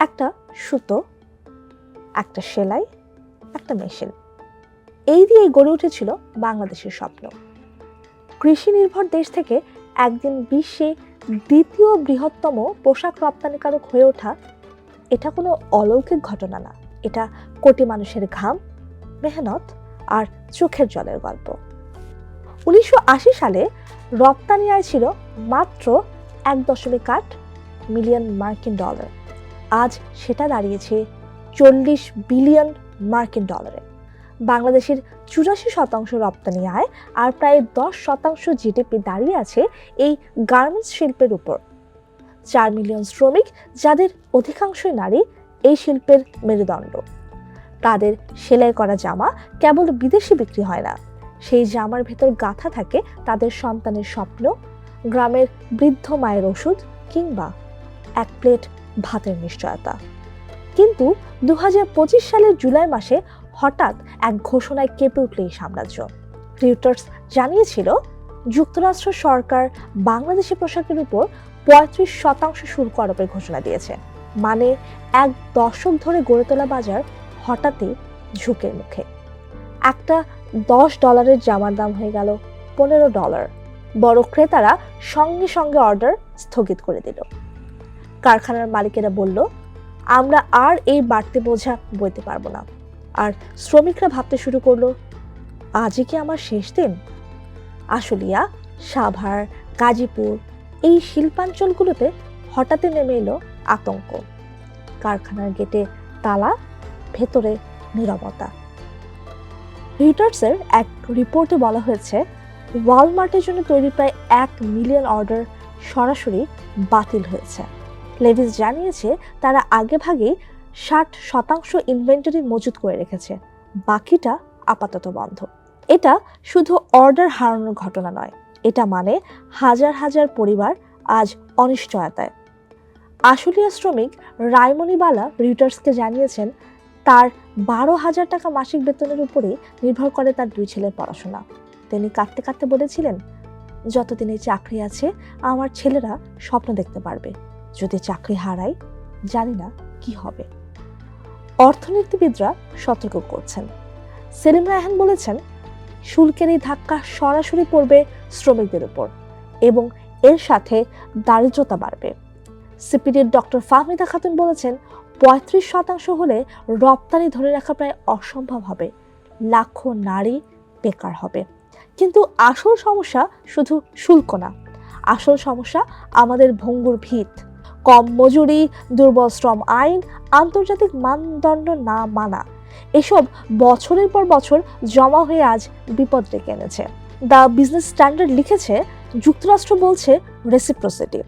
একটা সুতো, একটা সেলাই, একটা মেশিন। এই দিয়েই গড়ে উঠেছিল বাংলাদেশের স্বপ্ন। কৃষি নির্ভর দেশ থেকে একদিন বিশ্বে দ্বিতীয় বৃহত্তম পোশাক রপ্তানিকারক হয়ে ওঠা এটা কোনো অলৌকিক ঘটনা না। এটা কোটি মানুষের ঘাম, মেহনত আর চোখের জলের গল্প। উনিশশো আশি সালে রপ্তানি আয় ছিল মাত্র এক দশমিক আট মিলিয়ন মার্কিন ডলার। আজ সেটা দাঁড়িয়েছে চল্লিশ বিলিয়ন মার্কিন ডলারে। বাংলাদেশের চুরাশি শতাংশ রপ্তানি আয় আর প্রায় দশ শতাংশ জিডিপি দাঁড়িয়ে আছে এই গার্মেন্টস শিল্পের উপর। চার মিলিয়ন শ্রমিক, যাদের অধিকাংশই নারী, এই শিল্পের মেরুদণ্ড। তাদের সেলাই করা জামা কেবল বিদেশি বিক্রি হয় না। সেই জামার ভেতর গাথা থাকে তাদের সন্তানের স্বপ্ন, গ্রামের বৃদ্ধ মায়ের ওষুধ কিংবা এক প্লেট ভাতের নিশ্চয়তা। কিন্তু দু হাজার পঁচিশ সালের জুলাই মাসে হঠাৎ এক ঘোষণায় কেঁপে উঠল এই সাম্রাজ্য। রিউটার্স জানিয়েছিল, যুক্তরাষ্ট্র সরকার বাংলাদেশি পোশাকের উপর পঁয়ত্রিশ শতাংশ শুল্ক আরোপের ঘোষণা দিয়েছে। মানে এক দশক ধরে গড়ে তোলা বাজার হঠাৎই ঝুঁকের মুখে। একটা দশ ডলারের জামার দাম হয়ে গেল পনেরো ডলার। বড় ক্রেতারা সঙ্গে সঙ্গে অর্ডার স্থগিত করে দিল। কারখানার মালিকেরা বলল, আমরা আর এই বাড়তি বোঝা বইতে পারব না। আর শ্রমিকরা ভাবতে শুরু করল, আজই কি আমার শেষ দিন? আশুলিয়া, সাভার, গাজীপুর এই শিল্পাঞ্চলগুলোতে হঠাৎ নেমে এলো আতঙ্ক। কারখানার গেটে তালা, ভেতরে নীরবতা। রিটার্সের এক রিপোর্টে বলা হয়েছে, ওয়ালমার্টের জন্য তৈরি প্রায় এক মিলিয়ন অর্ডার সরাসরি বাতিল হয়েছে। লেভিস জানিয়েছে তারা আগেভাগেই ষাট শতাংশ ইনভেন্টরি মজুত করে রেখেছে, বাকিটা আপাতত বন্ধ। এটা শুধু অর্ডার হারানোর ঘটনা নয়, এটা মানে হাজার হাজার পরিবার আজ অনিশ্চয়তায়। আশুলিয়া শ্রমিক রায়মণিবালা রিউটার্সকে জানিয়েছেন, তার বারো হাজার টাকা মাসিক বেতনের উপরেই নির্ভর করে তার দুই ছেলের পড়াশোনা। তিনি কাঁদতে কাঁদতে বলেছিলেন, যতদিন এই চাকরি আছে, আমার ছেলেরা স্বপ্ন দেখতে পারবে। যদি চাকরি হারাই, জানি না কি হবে। অর্থনীতিবিদরা সতর্ক করছেন। সেলিম রায়হান বলেছেন, শুল্কের এই ধাক্কা সরাসরি পড়বে শ্রমিকদের উপর এবং এর সাথে দারিদ্রতা বাড়বে। সিপিডির ডক্টর ফাহমিদা খাতুন বলেছেন, পঁয়ত্রিশ শতাংশ হলে রপ্তানি ধরে রাখা প্রায় অসম্ভব হবে। লাখো নারী বেকার হবে। কিন্তু আসল সমস্যা শুধু শুল্ক না। আসল সমস্যা আমাদের ভঙ্গুর ভিত। কম মজুরি, দুর্বল শ্রম আইন, আন্তর্জাতিক মানদণ্ড না মানা। এসব বছরের পর বছর জমা হয়ে আজ বিপদ ডেকে এনেছে। দ্য বিজনেস স্ট্যান্ডার্ড লিখেছে, যুক্তরাষ্ট্র বলছে রেসিপ্রোসিটি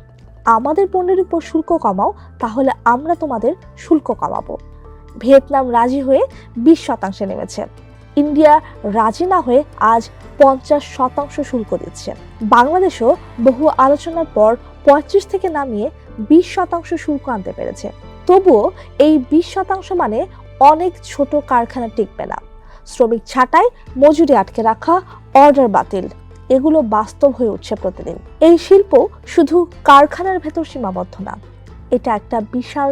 আমাদের পণ্যের উপর শুল্ক কমাও, তাহলে আমরা তোমাদের শুল্ক কমাবো। ভিয়েতনাম রাজি হয়ে বিশ শতাংশে নেমেছে। ইন্ডিয়া রাজি না হয়ে আজ পঞ্চাশ শতাংশ শুল্ক দিচ্ছে। বাংলাদেশও বহু আলোচনার পর পঁয়ত্রিশ থেকে নামিয়ে বিশ শতাংশ শুল্ক আনতে পেরেছে। তবুও এই বিশ শতাংশ মানে অনেক ছোট কারখানা টিকবে না। শ্রমিক ছাঁটাই, মজুরি আটকে রাখা, অর্ডার বাতিল, এগুলো বাস্তব হয়ে উঠছে প্রতিদিন। এই শিল্প শুধু কারখানার ভেতর সীমাবদ্ধ না, এটা একটা বিশাল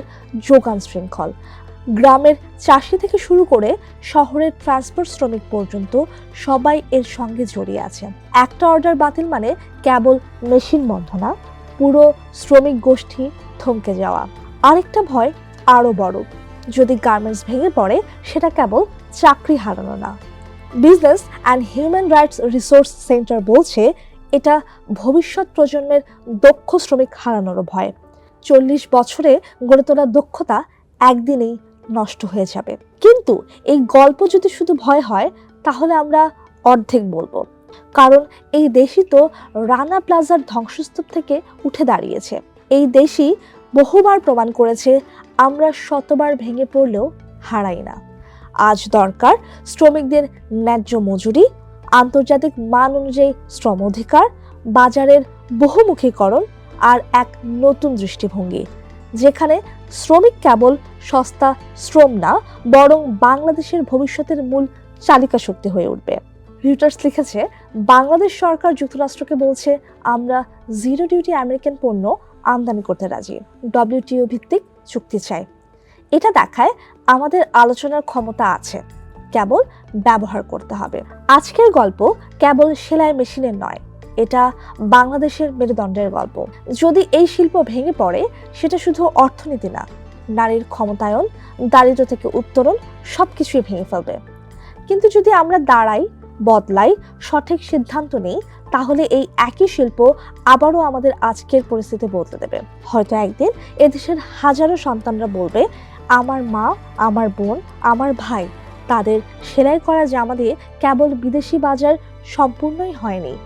যোগান শৃঙ্খল। গ্রামের চাষি থেকে শুরু করে শহরের ট্রান্সপোর্ট শ্রমিক পর্যন্ত সবাই এর সঙ্গে জড়িয়ে আছে। একটা অর্ডার বাতিল মানে কেবল মেশিন বন্ধ না পুরো শ্রমিক গোষ্ঠী থমকে যাওয়া। আরেকটা ভয় আরও বড়। যদি গার্মেন্টস ভেঙে পড়ে, সেটা কেবল চাকরি হারানো না। Business and human rights resource centre বলছে, এটা ভবিষ্যৎ প্রজন্মের দক্ষ শ্রমিক হারানোরও ভয়। চল্লিশ বছরে গড়ে তোলা দক্ষতা একদিনেই নষ্ট হয়ে যাবে। কিন্তু এই গল্প যদি শুধু ভয় হয়, তাহলে আমরা অর্ধেক বলব। কারণ এই দেশই তো রানা প্লাজার ধ্বংসস্তূপ থেকে উঠে দাঁড়িয়েছে। এই দেশই বহুবার প্রমাণ করেছে আমরা শতবার ভেঙে পড়লেও হারাই না। আজ দরকার শ্রমিকদের ন্যায্য মজুরি, আন্তর্জাতিক মান অনুযায়ী শ্রম অধিকার, বাজারের বহুমুখীকরণ আর এক নতুন দৃষ্টিভঙ্গি, যেখানে শ্রমিক কেবল সস্তা শ্রম না, বরং বাংলাদেশের ভবিষ্যতের মূল চালিকা শক্তি হয়ে উঠবে। রিউটার্স লিখেছে, বাংলাদেশ সরকার যুক্তরাষ্ট্রকে বলছে, আমরা জিরো ডিউটি আমেরিকান পণ্য আমদানি করতে রাজি। ডব্লিউটিও ভিত্তিক চুক্তি চাই। এটা দেখায় আমাদের আলোচনার ক্ষমতা আছে। কেবল ব্যবহার করতে হবে। আজকের গল্প কেবল সেলাই মেশিনের নয়, এটা বাংলাদেশের মেরুদণ্ডের গল্প। যদি এই শিল্প ভেঙে পড়ে, সেটা শুধু অর্থনীতি না, নারীর ক্ষমতায়ন, দারিদ্র থেকে উত্তরণ, সবকিছুই ভেঙে ফেলবে। কিন্তু যদি আমরা দাঁড়াই বদলাই সঠিক সিদ্ধান্ত নেই, তাহলে এই একই শিল্প আবারও আমাদের আজকের পরিস্থিতি বদলে দেবে। হয়তো একদিন এদেশের হাজারো সন্তানরা বলবে, আমার মা, আমার বোন, আমার ভাই, তাদের সেলাই করা জামা দিয়ে কেবল বিদেশি বাজার সম্পূর্ণই হয়নি।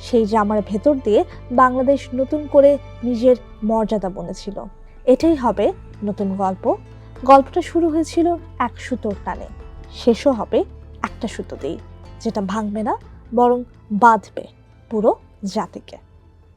সেই জামার ভেতর দিয়ে বাংলাদেশ নতুন করে নিজের মর্যাদা বনেছিল। এটাই হবে নতুন গল্প। গল্পটা শুরু হয়েছিল এক সুতোর টানে। শেষও হবে একটা সুতোতেই যেটা ভাঙবে না বরং বাঁধবে পুরো জাতিকে।